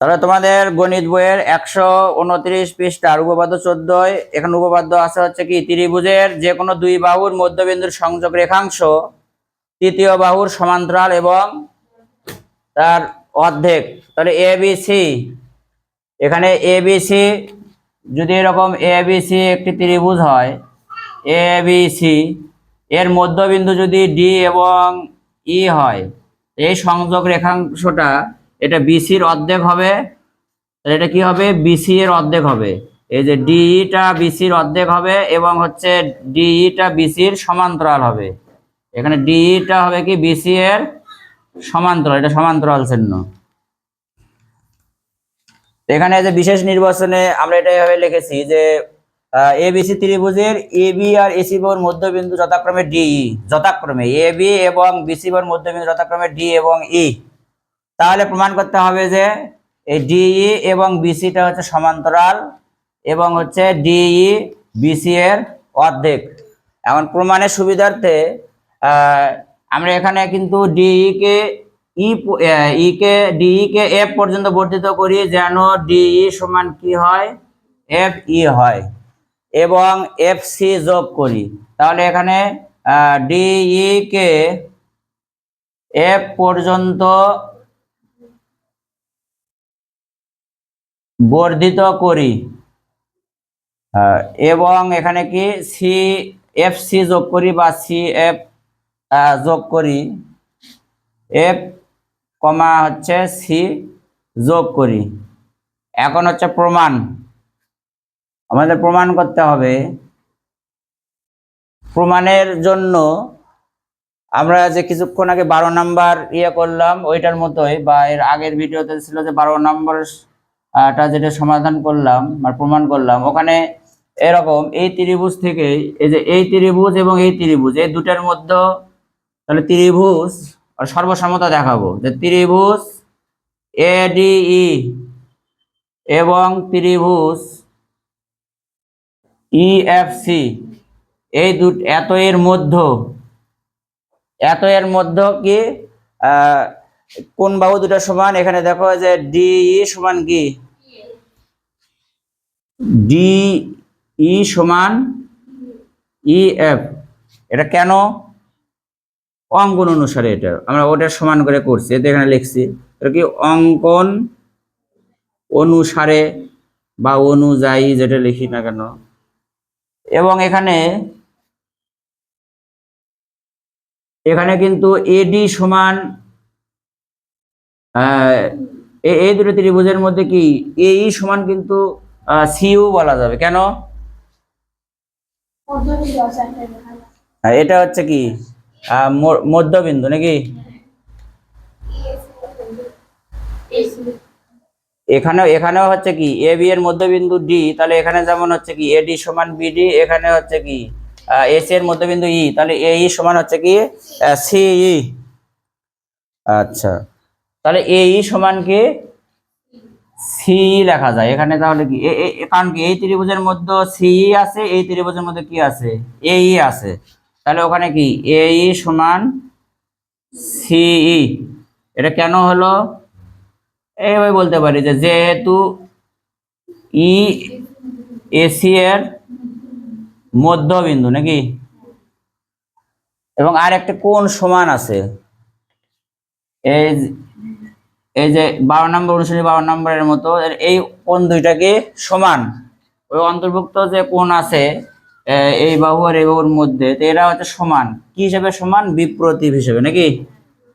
তাহলে তোমাদের গণিত বইয়ের একশো উনত্রিশ পৃষ্ঠার উপপাদ্য চোদ্দই। এখানে উপপাদ্য আছে হচ্ছে কি, ত্রিভুজের যে কোনো দুই বাহুর মধ্যবিন্দুর সংযোগ রেখাংশ, তৃতীয় বাহুর সমান্তরাল এবং তার অর্ধেক। তাহলে এ সি এখানে এ সি যদি এরকম এ সি একটি ত্রিভুজ হয় এ সি এর মধ্যবিন্দু যদি ডি এবং ই হয়, এই সংযোগ রেখাংশটা এটা বিসির অর্ধেক হবে, তাহলে এটা কি হবে? বিসি এর অর্ধেক হবে। এই যে ডিইটা বিসির অর্ধেক হবে এবং হচ্ছে ডিইটা বিসির সমান্তরাল হবে। এখানে ডিইটা হবে কি? বিসি এর সমান্তরাল, এটা সমান্তরাল চিহ্ন। এখানে যে বিশেষ নির্বাচনে আমরা এটা এভাবে লিখেছি যে এবিসি ত্রিভুজের এ বি আর এসি বোর মধ্যবিন্দু যথাক্রমে ডিই, যথাক্রমে। এ বি এবং বিসি বোর মধ্যবিন্দু যথাক্রমে ডি এবং ই। তাহলে প্রমাণ করতে হবে যে এই ডিই এবং বিসিটা হচ্ছে সমান্তরাল এবং হচ্ছে ডিই বিসি এর অর্ধেক। এখন প্রমাণের সুবিধার্থে আমরা এখানে কিন্তু ডিই কে ই প- আহ, ই কে ডিই কে এফ পর্যন্ত বর্ধিত করি যেন ডিই সমান কি হয়? এফ ই হয়। এবং এফ সি যোগ করি। তাহলে এখানে ডিই কে এফ পর্যন্ত বর্ধিত করি। এবং এখানে কি সি এফ সি যোগ করি বা সি এফ যোগ করি। এফ কমা হচ্ছে সি যোগ করি। এখন হচ্ছে প্রমাণ। আমাদের প্রমাণ করতে হবে। প্রমাণের জন্য আমরা যে কিছুক্ষণ আগে বারো নাম্বার ইয়ে করলাম, ওইটার মতোই, বা এর আগের ভিডিওতে ছিল যে বারো নম্বর টা যেটা সমাধান করলাম বা প্রমাণ করলাম, ওখানে এরকম এই ত্রিভুজ থেকে এই যে এই ত্রিভুজ এবং এই ত্রিভুজ, এই দুটার মধ্যে তাহলে ত্রিভুজ আর সর্বসমতা দেখাবো, যে ত্রিভুজ এ এডিই এবং ত্রিভুজ ইএফসি এই দু এত এর মধ্য, এত এর মধ্য কি কোন বাহু দুটা সমান? এখানে দেখো যে ডিই সমান কি? ডি ই সমান ই এফ। এটা কেন? অঙ্কন অনুসারে এটা। আমরা ওটা সমান করে করছি। এটা এখানে লিখছি। এটা কি অঙ্কন অনুসারে বা অনুযায়ী যেটা লিখি না কেন? এবং এখানে এখানে কিন্তু এডি সমান এই দুটো ত্রিভুজের মধ্যে কি এই সমান কিন্তু সিইউ বলা যাবে, কেন? এটা হচ্ছে কি? মধ্যবিন্দু নাকি? এখানেও এখানেও হচ্ছে কি, এ, বি এর মধ্যবিন্দু ডি, তাহলে এখানে যেমন হচ্ছে কি এডি সমান বিডি এখানে হচ্ছে কি এসি এর মধ্যবিন্দু ই, তাহলে এ ই সমান হচ্ছে কি সি ই। আচ্ছা। তাহলে এই সমান কি? সি লেখা যায়। এখানে তাহলে কি? কারণ কি? এই ত্রিভুজের মধ্যে সি আছে, এই ত্রিভুজের মধ্যে কি আছে? এই আছে। তাহলে ওখানে কি? এই সমান সিই এটা কেন হলো? এইভাবে বলতে পারি যে যেহেতু ই এসি এর মধ্যবিন্দু নাকি? এবং আর একটা কোণ সমান আছে। এই এই যে বারো নম্বর অনুসারে বারো নম্বরের মতো এই কোণ দুইটাকে সমান। ওই অন্তর্ভুক্ত যে কোণ আছে এই বাহু আর এই বাহুর মধ্যে, তো এরা হচ্ছে সমান। কি হিসেবে সমান? বিপ্রতীপ হিসেবে, নাকি?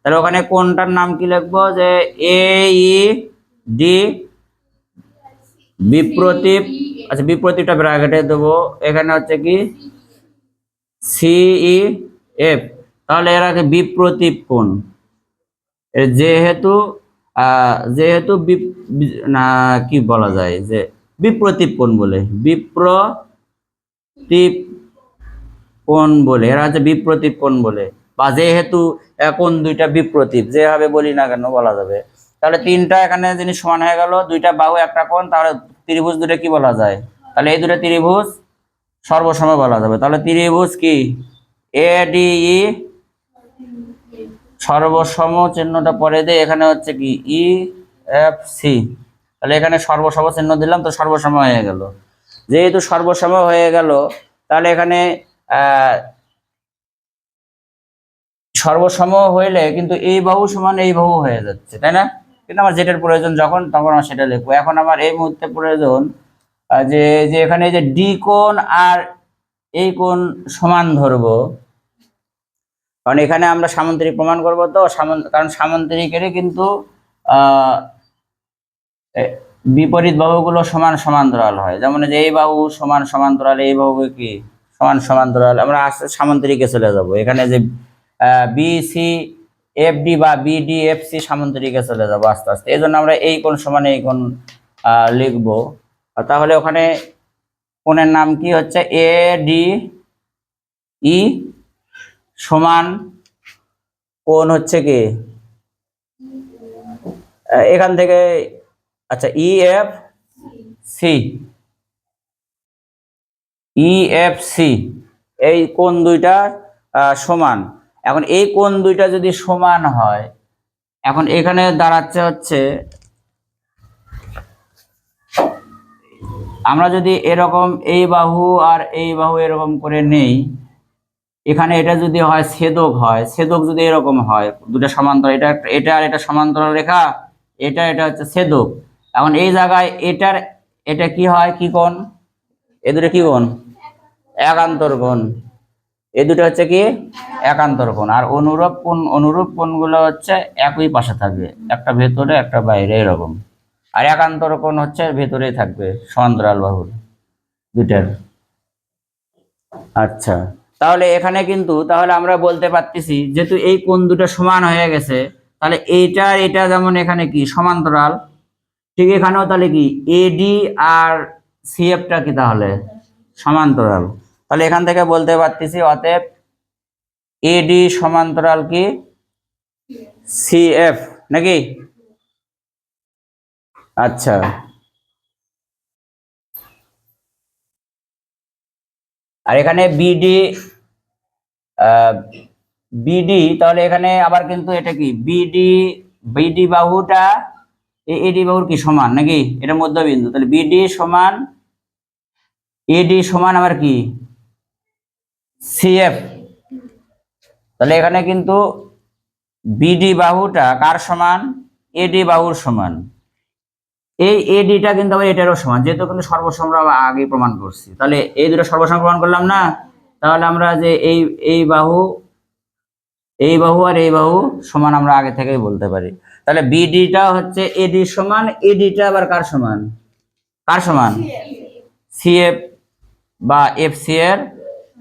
তাহলে ওখানে কোনটার নাম কি লিখব? যে এ, ই, ডি বিপ্রতীপ আচ্ছা বিপ্রতীপটা ব্র্যাকেটে দেবো। এখানে হচ্ছে কি? সিই এফ। তাহলে এরা বিপ্রতীপ কোণ। যেহেতু যেহেতু না, কি বলা যায়? যে বিপ্রতীপ কোণ বলে। বিপ্রতীপ কোণ বলে। এরা হচ্ছে বিপ্রতীপ কোণ বলে। বা যেহেতু এখন দুইটা বিপ্রতীপ, যেভাবে বলি না কেন বলা যাবে। তাহলে তিনটা এখানে জিনিস সমান হয়ে গেল, দুইটা বাহু, একটা কোণ, তাহলে ত্রিভুজ দুটো কি বলা যায়? তাহলে এই দুটো ত্রিভুজ সর্বসময় বলা যাবে। তাহলে ত্রিভুজ কি? এ ডি ই সর্বসম চিহ্নটা পরে দিয়ে এখানে হচ্ছে কি ই এফ সি তাহলে এখানে সর্বসম চিহ্ন দিলাম, তো সর্বসম হয়ে গেল। যেহেতু সর্বসম হয়ে গেল, তাহলে এখানে সর্বসম হইলে কিন্তু এই বাহু সমান এই বাহু হয়ে যাচ্ছে, তাই না? কিন্তু আমার যেটার প্রয়োজন যখন, তখন আমার সেটা লিখব। এখন আমার এই মুহূর্তে প্রয়োজন যে যে এখানে যে ডি কোণ আর এই কোণ সমান ধরবো কারণ এখানে আমরা সামন্তরিক প্রমাণ করব তো কারণ সামন্তরিকেরই কিন্তু বিপরীত বাহুগুলো সমান সমান্তরাল হয়। যেমন যে এই বাহু সমান সমান্তরাল এই বাহু কি? সমান সমান্তরাল আমরা আস্তে সামন্তরিকে চলে যাব। এখানে যে বি সি এফ ডি বা বি ডি এফ সি সামন্তরিকে চলে যাব আস্তে আস্তে। এই জন্য আমরা এই কোন সমান এই কোন লিখব। তাহলে ওখানে কোণের নাম কি হচ্ছে? এ ডি ই সমান কোণ হচ্ছে কি? এখান থেকে আচ্ছা E F C E F C এই কোণ দুইটা সমান। এখন এই কোণ দুইটা যদি সমান হয়, এখন এখানে দাঁড়াচ্ছে হচ্ছে, আমরা যদি এরকম এই বাহু আর এই বাহু এরকম করে নেই এখানে এটা যদি হয় ছেদক হয়, ছেদক যদি এরকম হয়, দুটো সমান্তরাল, এটা এটা আর এটা সমান্তরাল রেখা, এটা এটা হচ্ছে ছেদক। এখন এই জায়গায় এটার, এটা কি হয়, কি কোণ? এ দুটো কি কোণ? একান্তর কোণ। এ দুটো হচ্ছে কি? একান্তর কোণ। আর অনুরূপ কোণ, অনুরূপ কোণগুলো হচ্ছে একই পাশে থাকবে, একটা ভেতরে, একটা বাইরে, এরকম। আর একান্তর কোণ হচ্ছে ভেতরেই থাকবে, সমান্তরাল বাহুর দুটার আচ্ছা। তাহলে এখানে কিন্তু তাহলে আমরা বলতে পারতেছি, যেহেতু এই কোণ দুটো সমান হয়ে গেছে, তাহলে এইটা এটা যেমন এখানে কি, সমান্তরাল, ঠিক এখানেও তাহলে কি এডি আর সিএফটা কি তাহলে? সমান্তরাল। তাহলে এখান থেকে বলতে পারতেছি অতএব এডি সমান্তরাল কি? সিএফ নাকি? আচ্ছা। আর এখানে বিডি বিডি তাহলে এখানে আবার কিন্তু এটা কি? বিডি বিডি বাহুটা এডি বাহুর কি সমান নাকি? এটা মধ্যবিন্দু, তাহলে বিডি সমান এডি সমান আবার কি? সিএফ তাহলে এখানে কিন্তু বিডি বাহুটা কার সমান? এডি বাহুর সমান। এই এডিটা কিন্তু আবার এটারও সমান। যেহেতু কিন্তু সর্বসম আমরা আগে প্রমাণ করছি। তাহলে এই দুটো সর্বসম প্রমাণ করলাম না? তাহলে আমরা যে এই এই বাহু এই বাহু আর এই বাহু সমান আমরা আগে থেকেই বলতে পারি। তাহলে বি বিডিটা হচ্ছে এডি সমান এডিটা আবার কার সমান? কার সমান? সিএফ বা এফ সি এর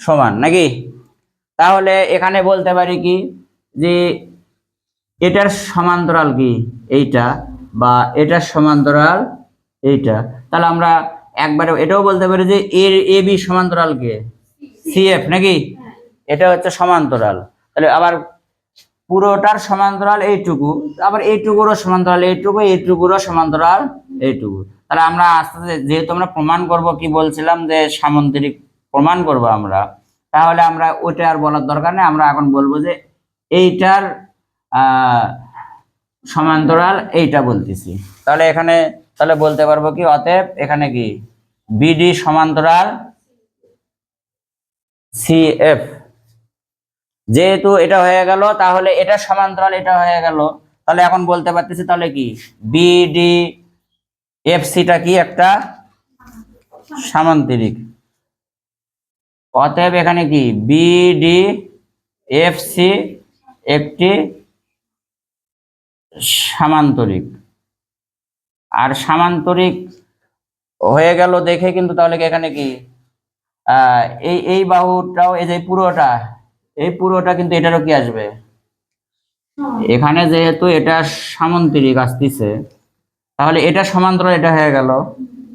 সমান, নাকি? তাহলে এখানে বলতে পারি কি? যে এটার সমান্তরাল কি? এইটা। বা এটার সমান্তরাল এইটা। তাহলে আমরা একবারে এটাও বলতে পারি যে এর এ বি সমান্তরাল কে? সিএফ নাকি? এটা হচ্ছে সমান্তরাল। তাহলে আবার পুরোটার সমান্তরাল এইটুকু আবার এইটুকুরও সমান্তরাল এইটুকু এইটুকুরও সমান্তরাল এইটুকু। তাহলে আমরা আস্তে আস্তে যেহেতু আমরা প্রমাণ করব কি বলছিলাম যে সামন্তরিক প্রমাণ করব আমরা তাহলে আমরা ওইটা আর বলার দরকার নেই। আমরা এখন বলব যে এইটার আহ, সমান্তরাল এইটা বলতেছি। তাহলে এখানে, তাহলে বলতে পারব কি, অতএব এখানে কি? বিডি সমান্তরাল সিএফ যেহেতু এটা হয়ে গেল, তাহলে এটা সমান্তরাল, এটা হয়ে গেল। তাহলে এখন বলতে পারতেছি, তাহলে কি? বিডি এফ সিটা কি একটা? সামান্তরিক। অতএব এখানে কি? বিডি এফ সি একটি সামান্তরিক। আর সামান্তরিক হয়ে গেল দেখে কিন্তু তাহলে কি এখানে কি? এই এই বাহুটাও, এই যে পুরোটা, এই পুরোটা কিন্তু এটারও কি আসবে? এখানে যেহেতু এটা সামান্তরিক আসতেছে, তাহলে এটা সমান্তরাল এটা হয়ে গেল।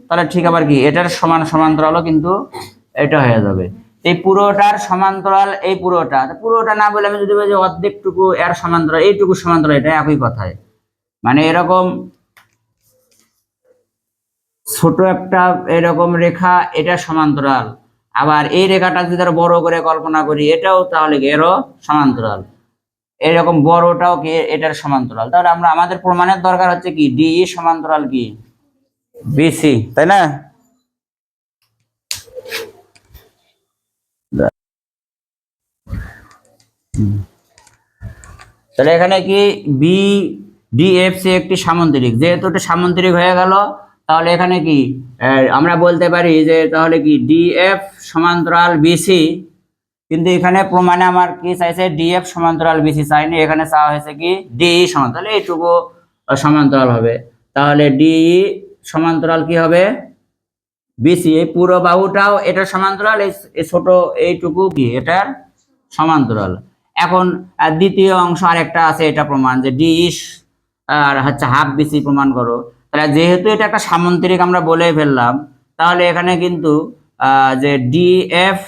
তাহলে ঠিক আবার কি? এটার সমান সমান্তরালও কিন্তু এটা হয়ে যাবে। এই পুরোটার সমান্তরাল এই পুরোটা। পুরোটা না বলে আমি যদি বলি অর্ধেকটুকু এর সমান্তরাল, এইটুকু সমান্তরাল, এটা একই কথায় মানে এরকম ছোট একটা এরকম রেখা, এটা সমান্তরাল। আবার এই রেখাটা যদি আরও বড় করে কল্পনা করি, এটাও তাহলে এরও সমান্তরাল? এরকম বড়টাও কি এটার সমান্তরাল? তাহলে আমরা, আমাদের প্রমাণের দরকার হচ্ছে কি? ডি সমান্তরাল কি? বিসি তাই না? তাহলে এখানে কি? বি ডিএফসি একটি সামন্তরিক। যেহেতু এটা সামন্তরিক হয়ে গেল, তাহলে এখানে কি? আমরা বলতে পারি যে তাহলে কি? ডিএফ সমান্তরাল বিসি কিন্তু এখানে প্রমাণে আমার কি চাইছে? ডিএফ সমান্তরাল বিসি চাইনি। এখানে চাওয়া হয়েছে কি? ডিই সমান্তরাল। এইটুকু সমান্তরাল হবে। তাহলে ডিই সমান্তরাল কি হবে? বিসি এই পুরো বাহুটাও এটার সমান্তরাল এই ছোট এইটুকু কি? এটার সমান্তরাল। এখন দ্বিতীয় অংশ আরেকটা আছে, এটা প্রমাণ যে ডি আর হচ্ছে হাফ বিসি প্রমাণ করো। তাহলে যেহেতু এটা একটা সামান্তরিক আমরা বলে ফেললাম, তাহলে এখানে কিন্তু যে ডিএফ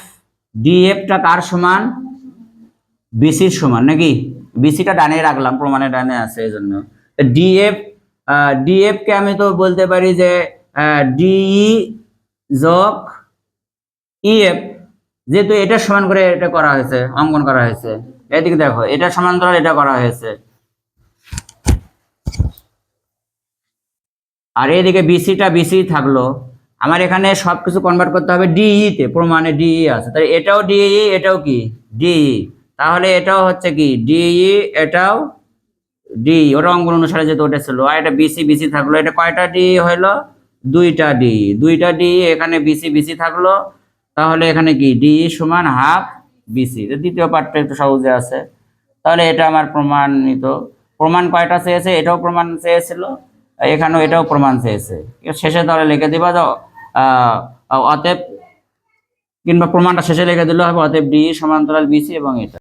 ডিএফটা কার সমান? বিসির সমান, নাকি? বিসিটা ডানে রাখলাম, প্রমাণে ডানে আছে এই জন্য ডিএফ ডিএফ কে আমি তো বলতে পারি যে ডিই যোগ ইএফ যেহেতু এটা সমান করে এটা করা হয়েছে, অঙ্কন করা হয়েছে। এদিকে দেখো, এটা সমান্তরাল এটা করা হয়েছে। আর এদিকে বিসিটা বিসি থাকল। আমার এখানে সবকিছু কনভার্ট করতে হবে ডিই তে, প্রমাণে ডিই আছে। তাই এটাও ডিই এটাও কি? ডিই তাহলে এটাও হচ্ছে কি? ডিই এটাও ডি ওটা অঙ্কন অনুসারে যেহেতু ওটা ছিল। আর এটা বিসি বিসি থাকল। এটা কয়টা ডি হইল দুইটা ডি দুইটা ডি এখানে বিসি বিসি থাকল। তাহলে এখানে কি? ডি সমান হাফ বিসি। দ্বিতীয় পার্টটা একটু সহজে আছে। তাহলে এটা আমার প্রমাণিত। প্রমাণ কয়টা চেয়েছে? এটাও প্রমাণ চেয়েছিল। এখানেও এটাও প্রমাণ চেয়েছে। শেষে তাহলে লিখে দিবা যাও অতএব কিংবা প্রমাণটা শেষে লিখে দিলে হবে অতএব ডি সমান্তরাল বিসি এবং এটা।